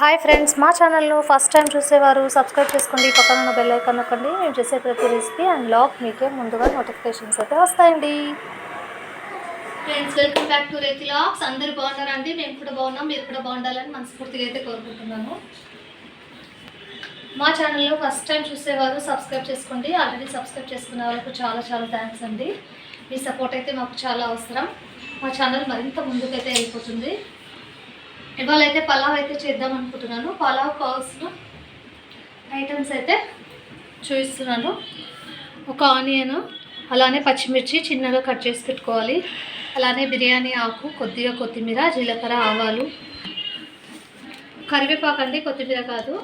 Hi friends మా ఛానల్ను first time చూసేవారు సబ్స్క్రైబ్ చేసుకోండి పక్కన ఉన్న బెల్ ఐకాన్ నొక్కండి. మేము చేసే ప్రతి రెసిపీ అండ్ లాగ్ మీకే ముందుగా నోటిఫికేషన్స్ అయితే వస్తాయండి. Friends welcome back to Rethi logs అందరూ బాగున్నారండి మేము కూడా బాగున్నాం. మీరు కూడా బాగుండాలని మనస్ఫూర్తిగా అయితే కోరుకుంటున్నాను మా ఛానల్లో ఫస్ట్ టైం చూసేవారు సబ్స్క్రైబ్ చేసుకోండి. ఆల్రెడీ సబ్స్క్రైబ్ చేసుకున్న వాళ్ళకు చాలా చాలా థ్యాంక్స్ అండి. మీ సపోర్ట్ అయితే మాకు చాలా అవసరం. మా ఛానల్ మరింత ముందుకైతే వెళ్ళిపోతుంది. ఇవాళ అయితే పలావ్ అయితే చేద్దాం అనుకుంటున్నాను. పలావ్ కావాల్సిన ఐటమ్స్ అయితే చూపిస్తున్నాను. ఒక ఆనియన్ అలానే పచ్చిమిర్చి చిన్నగా కట్ చేసి పెట్టుకోవాలి. అలానే బిర్యానీ ఆకు కొద్దిగా కొత్తిమీర జీలకర్ర ఆవాలు. కరివేపాకు అండి కొత్తిమీర కాదు.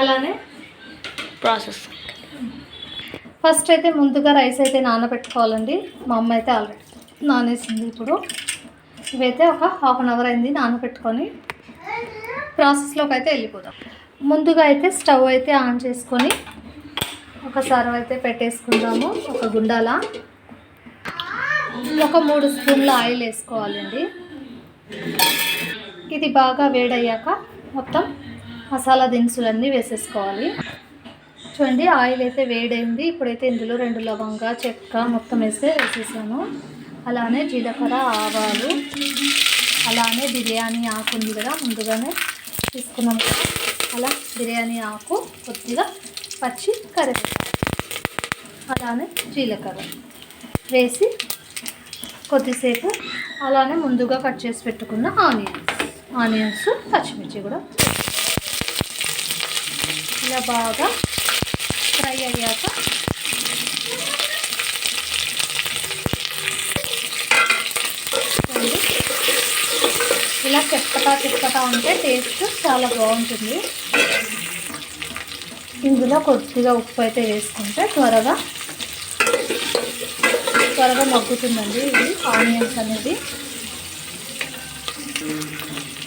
అలానే ప్రాసెస్ ఫస్ట్ అయితే ముందుగా రైస్ అయితే నానబెట్టుకోవాలండి. మా అమ్మ అయితే ఆల్రెడీ నానేసింది ఇప్పుడు. ఇవైతే ఒక హాఫ్ అన్ అవర్ అయింది నానబెట్టుకొని ప్రాసెస్లోకి అయితే వెళ్ళిపోదాం. ముందుగా అయితే స్టవ్ అయితే ఆన్ చేసుకొని ఒక సర్వ్ అయితే పెట్టేసుకుందాము ఒక గుండాల. ఒక మూడు స్పూన్ల ఆయిల్ వేసుకోవాలండి. ఇది బాగా వేడయ్యాక మొత్తం మసాలా దినుసులన్నీ వేసేసుకోవాలి. చూడండి ఆయిల్ అయితే వేడైంది. ఇప్పుడైతే ఇందులో రెండు లవంగా చెక్క మొత్తం వేస్తే వేసేసాను. అలానే జీలకర్ర ఆవాలు అలానే బిర్యానీ ఆకు ఉంది కదా ముందుగానే తీసుకున్నాం కదా. అలా బిర్యానీ ఆకు కొద్దిగా పచ్చి కరివేపాకు అలానే జీలకర్ర వేసి కొద్దిసేపు అలానే ముందుగా కట్ చేసి పెట్టుకున్న ఆనియన్స్ ఆనియన్స్ పచ్చిమిర్చి కూడా. ఇలా బాగా ఫ్రై అయ్యాక ఇలా చెక్కటా చెక్కటా ఉంటే టేస్ట్ చాలా బాగుంటుంది. ఇందులో కొద్దిగా ఉప్పు అయితే వేసుకుంటే త్వరగా త్వరగా మగ్గుతుందండి ఇది ఆనియన్స్ అనేది.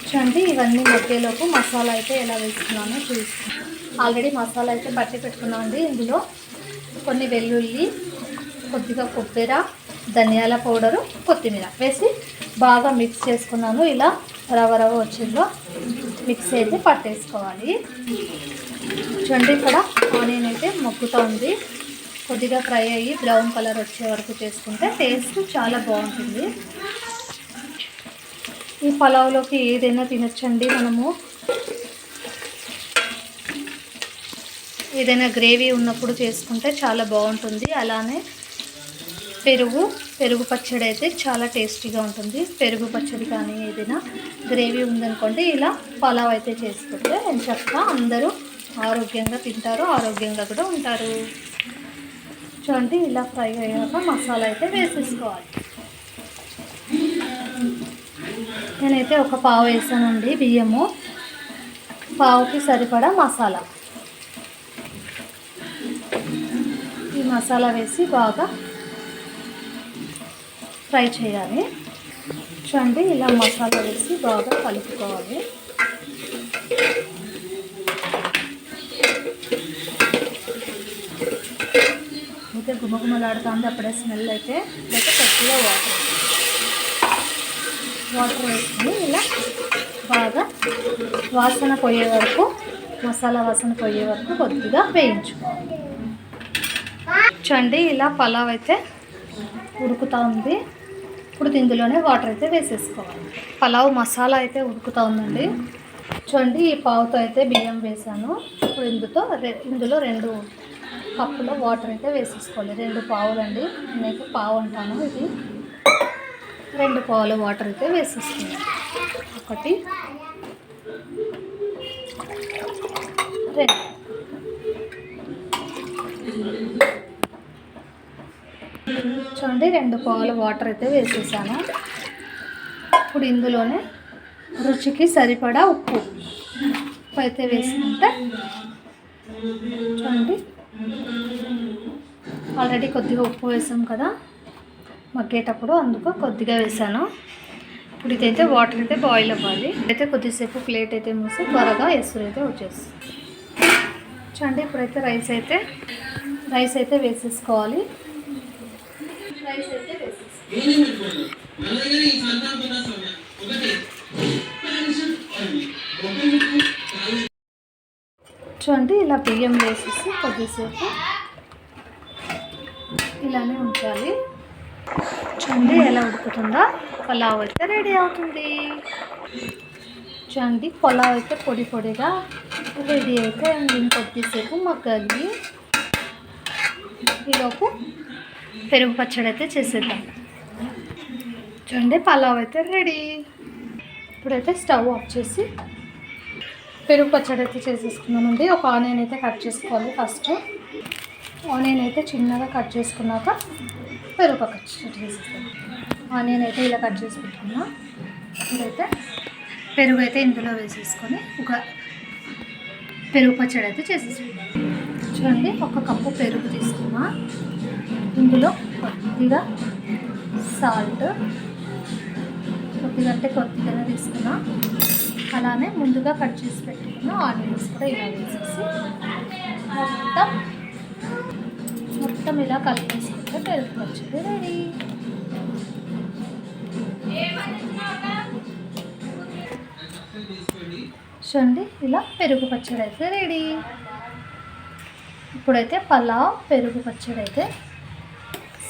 చూడండి ఇవన్నీ మగ్గేలోపు మసాలా అయితే ఎలా వేసుకున్నానో చూపిస్తాను. ఆల్రెడీ మసాలా అయితే పట్టి పెట్టుకున్నామండి ఇందులో. కొన్ని వెల్లుల్లి కొద్దిగా కొబ్బరి ధనియాల పౌడరు కొత్తిమీర వేసి బాగా మిక్స్ చేసుకున్నాను. ఇలా రవ రవ వచ్చిందో మిక్స్ అయితే పట్టేసుకోవాలి. చూడండి ఇక్కడ ఆనియన్ అయితే మొక్కుతూ ఉంది. కొద్దిగా ఫ్రై అయ్యి బ్రౌన్ కలర్ వచ్చే వరకు చేసుకుంటే టేస్ట్ చాలా బాగుంటుంది. ఈ పలావ్లోకి ఏదైనా తినొచ్చండి మనము. ఏదైనా గ్రేవీ ఉన్నప్పుడు చేసుకుంటే చాలా బాగుంటుంది. అలానే పెరుగు పెరుగు పచ్చడి అయితే చాలా టేస్టీగా ఉంటుంది. పెరుగు పచ్చడి కానీ ఏదైనా గ్రేవీ ఉందనుకోండి ఇలా పలావ్ అయితే చేసుకుంటే చక్కగా అందరూ ఆరోగ్యంగా తింటారు ఆరోగ్యంగా కూడా ఉంటారు. చూడండి ఇలా ఫ్రై అయ్యాక మసాలా అయితే వేసేసుకోవాలి. నేనైతే ఒక పావు వేసానండి బియ్యము. పావుకి సరిపడా మసాలా. ఈ మసాలా వేసి బాగా ఫ్రై చేయాలి. చూడండి ఇలా మసాలా వేసి బాగా కలుపుకోవాలి. అయితే గుమగుమలాడుతుంది అప్పుడే స్మెల్ అయితే లేకపోతే కొద్దిగా వాటర్. వాటర్ వేసుకొని ఇలా బాగా వాసన పోయే వరకు మసాలా వాసన పోయే వరకు కొద్దిగా వేయించుకోవాలి. చూడండి ఇలా పలావ్ అయితే ఉడుకుతూ ఉంది. ఇప్పుడు ఇందులోనే వాటర్ అయితే వేసేసుకోవాలి. పలావ్ మసాలా అయితే ఉడుకుతూ ఉందండి. చూడండి ఈ పావుతో అయితే బియ్యం వేసాను. ఇప్పుడు ఇందుతో రె- ఇందులో రెండు కప్పులో వాటర్ అయితే వేసేసుకోవాలి. రెండు పావులండి. నేనైతే పావు అంటాను ఇది. రెండు పావుల వాటర్ అయితే వేసేసుకున్నాను. ఒకటి రెండు. చూడండి రెండు పావుల వాటర్ అయితే వేసేసాను. ఇప్పుడు ఇందులోనే రుచికి సరిపడా ఉప్పు ఉప్పు అయితే వేసుకుంటే చూడండి. ఆల్రెడీ కొద్దిగా ఉప్పు వేసాం కదా. మగ్గేటప్పుడు అందుకు కొద్దిగా వేసాను. ఇప్పుడు ఇదైతే వాటర్ అయితే బాయిల్ అవ్వాలి. అయితే కొద్దిసేపు ప్లేట్ అయితే మూసి త్వరగా ఎసురు అయితే వచ్చేస్తుంది చూడండి ఇప్పుడైతే రైస్ అయితే రైస్ అయితే వేసేసుకోవాలి. అయితే చూడండి ఇలా బియ్యం వేసేసి కొద్దిసేపు ఇలానే ఉంచాలి. చూడండి ఎలా ఉడుకుతుందో పలావ్ అయితే రెడీ అవుతుంది. చూడండి పలావ్ అయితే పొడి పొడిగా రెడీ అయితే ఇంకొద్దిసేపు మగ్గాలి. ఈలోపు పెరుగు పచ్చడి అయితే చేసేద్దాం. చూడండి పలావ్ అయితే రెడీ ఇప్పుడైతే స్టవ్ ఆఫ్ చేసి పెరుగు పచ్చడి అయితే చేసేసుకున్నామండి ఒక ఆనియన్ అయితే కట్ చేసుకోవాలి ఫస్ట్. ఆనియన్ అయితే చిన్నగా కట్ చేసుకున్నాక పెరుగు పచ్చడి చేసేస్తాం ఆనియన్ అయితే ఇలా కట్ చేసి పెట్టుకున్నా. ఇప్పుడైతే పెరుగు అయితే ఇందులో వేసేసుకొని ఒక పెరుగు పచ్చడి అయితే చేసేసుకున్నాం చూడండి ఒక కప్పు పెరుగు తీసుకున్నా. ఇందులో కొద్దిగా సాల్ట్ కొద్దిగా అంటే కొద్దిగానే తీసుకున్నా అలానే ముందుగా కట్ చేసి పెట్టుకున్న ఆనియన్స్ కూడా ఇలా వేసేసి మొత్తం మొత్తం ఇలా కలిపేసుకుంటే పెరుగు పచ్చడి రెడీ చూడండి ఇలా పెరుగు పచ్చడి అయితే రెడీ ఇప్పుడైతే పలావ్ పెరుగు పచ్చడి అయితే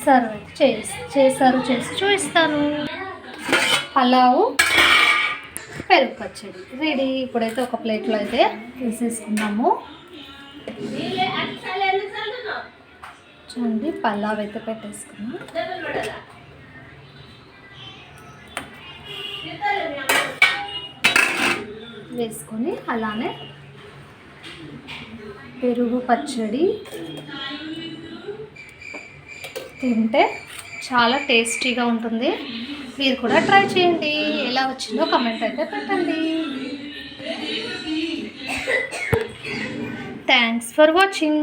సర్వ్ చేసి చేసారు చేసి చూపిస్తాను. పలావు పెరుగు పచ్చడి. రెడీ. ఇప్పుడైతే ఒక ప్లేట్లో అయితే వేసేసుకున్నాము చూడండి పలావ్ అయితే పెట్టేసుకున్నాం. వేసుకొని అలానే పెరుగు పచ్చడి తింటే చాలా టేస్టీగా ఉంటుంది. మీరు కూడా ట్రై చేయండి. ఎలా వచ్చిందో కమెంట్ అయితే పెట్టండి. Thanks for watching